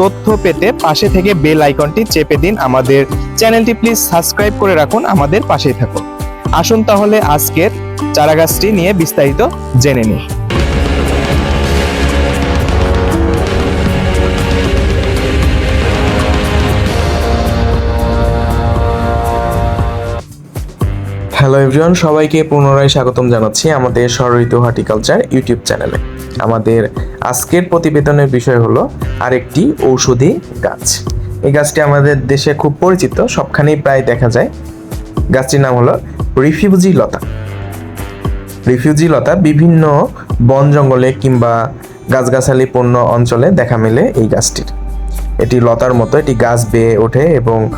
তথ্য পেতে পাশে থেকে বেল আইকনটি চেপে দিন আমাদের চ্যানেলটি। প্লিজ সাবস্ক্রাইব করে রাখুন আমাদের পাশেই থাকুন। আসুন তাহলে আজকের চারাগাছটি নিয়ে বিস্তারিত জেনে নিই। হ্যালো এভরিওয়ান সবাইকে পুনরায় স্বাগতম জানাচ্ছি আমাদের ষড়ঋতু হর্টিকালচার ইউটিউব চ্যানেলে। আমাদের আজকের প্রতিবেদনের বিষয় হলো আরেকটি ঔষধি গাছ। এই গাছটি আমাদের দেশে খুব পরিচিত, সবখানেই প্রায় দেখা যায়। গাছটির নাম হলো রিফিউজি লতা। রিফিউজি লতা বিভিন্ন বন জঙ্গলে কিংবা গাছগাছালি পূর্ণ অঞ্চলে দেখা মেলে এই গাছটির। এটি লতার মতো, এটি গাছ বেয়ে ওঠে এবং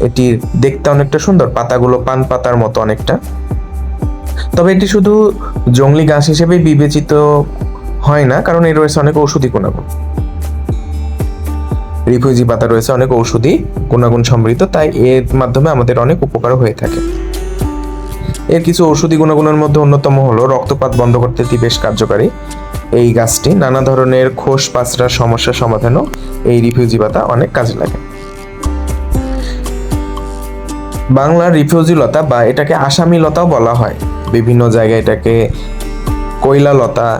এটি দেখতে অনেকটা সুন্দর, পাতাগুলো পান পাতার মতো অনেকটা। তবে এটি শুধু জংলি গাছ হিসেবে বিবেচিত হয় না, কারণ এর রয়েছে অনেক ঔষধি গুণাগুণ। রিফিউজি পাতা রয়েছে অনেক ঔষধি গুণাগুণ সমৃদ্ধ, তাই এর মাধ্যমে আমাদের অনেক উপকার হয়ে থাকে। এর কিছু ঔষধি গুণাগুণের মধ্যে অন্যতম হলো রক্তপাত বন্ধ করতে এটি বেশ কার্যকারী। এই গাছটি নানা ধরনের খোস পাঁচড়ার সমস্যা সমাধানও এই রিফিউজি পাতা অনেক কাজে লাগে। বাংলার রিফিউজি লতা বা এটাকে আসামি লতাও বলা হয়। বিভিন্ন জায়গায় এটাকে কৈলা লতা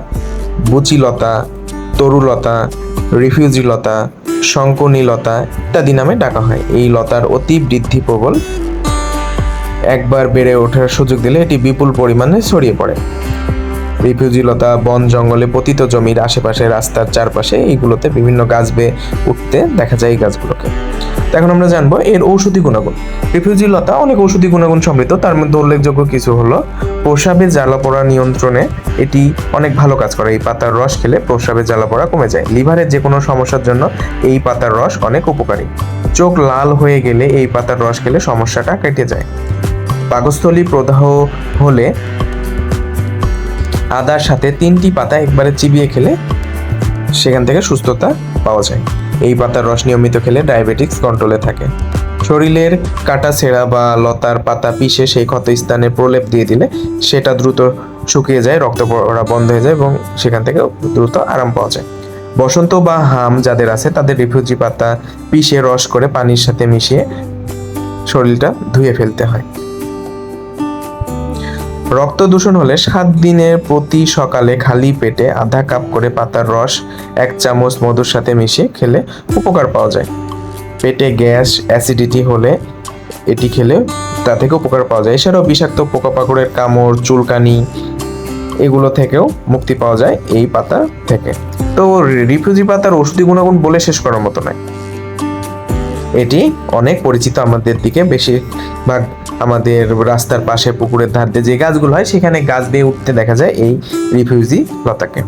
বুচি লতা তরুলতা রিফিউজি লতা শঙ্কনী লতা ইত্যাদি নামে ডাকা হয়। এই লতার অতি বৃদ্ধি প্রবল। একবার বেড়ে ওঠার সুযোগ দিলে এটি বিপুল পরিমাণে ছড়িয়ে পড়ে। রিফিউজি লতা বন জঙ্গলে পতিত জমির আশেপাশে রাস্তার চারপাশে এইগুলোতে বিভিন্ন গাছ বেয়ে উঠতে দেখা যায় এই গাছগুলোকে। এখন আমরা জানব এর ঔষধি গুণাগুণ। রিফিউজি লতা অনেক ঔষধি গুণাগুণ সমৃদ্ধ, তার মধ্যে উল্লেখযোগ্য কিছু হলো, প্রসাবে জ্বালা পড়া নিয়ন্ত্রণে এটি অনেক ভালো কাজ করে, এই পাতার রস খেলে প্রসাবে জ্বালা পড়া কমে যায়। লিভারের যে কোনো সমস্যার জন্য এই পাতার রস অনেক উপকারী। চোখ লাল হয়ে গেলে এই পাতার রস খেলে সমস্যাটা কেটে যায়। পাকস্থলী প্রদাহ হলে আদার সাথে তিনটি পাতা একবারে চিবিয়ে খেলে সেখান থেকে সুস্থতা পাওয়া যায়। এই পাতার রস নিয়মিত খেলে ডায়াবেটিক্স কন্ট্রোলে থাকে। শরীরের কাটা ছেঁড়া বা লতার পাতা পিষে সেই ক্ষত স্থানে প্রলেপ দিয়ে দিলে সেটা দ্রুত শুকিয়ে যায়, রক্ত পড়া বন্ধ হয়ে যায় এবং সেখান থেকে দ্রুত আরাম পাওয়া যায়। বসন্ত বা হাম যাদের আছে, তাদের রিফিউজি পাতা পিষে রস করে পানির সাথে মিশিয়ে শরীরটা ধুয়ে ফেলতে হয়। রক্ত দূষণ হলে সাত দিনের প্রতি সকালে খালি পেটে আধা কাপ করে পাতার রস, এক চামচ মধুর সাথে মিশিয়ে খেলে উপকার পাওয়া যায়। পেটে গ্যাস, অ্যাসিডিটি হলে এটি খেলে তা থেকে উপকার পাওয়া যায়। এছাড়াও বিষাক্ত পোকামাকড়ের কামড়, চুলকানি, এগুলো থেকেও মুক্তি পাওয়া যায় এই পাতা থেকে। তো রিফিউজি পাতার ওষুধি গুণাগুণ বলে শেষ করার মতো নয়। এটি অনেক পরিচিত আমাদের দিকে। বেশিরভাগ আমাদের রাস্তার পাশে পুকুরের ধার দিয়ে যে গাছগুলো হয়, সেখানে গাছ দিয়ে উঠতে দেখা যায় এই রিফিউজি লতাকে।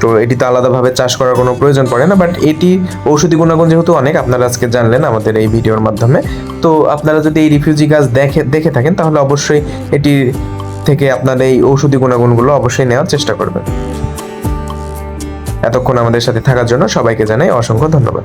তো এটি তো আলাদাভাবে চাষ করার কোনো প্রয়োজন পড়ে না বাট এটি ঔষধি গুণাগুণ যেহেতু অনেক, আপনারা আজকে জানলেন আমাদের এই ভিডিওর মাধ্যমে। তো আপনারা যদি এই রিফিউজি গাছ দেখে দেখে থাকেন, তাহলে অবশ্যই এটি থেকে আপনারা এই ঔষধি গুণাগুণগুলো অবশ্যই নেওয়ার চেষ্টা করবেন। এতক্ষণ আমাদের সাথে থাকার জন্য সবাইকে জানাই অসংখ্য ধন্যবাদ।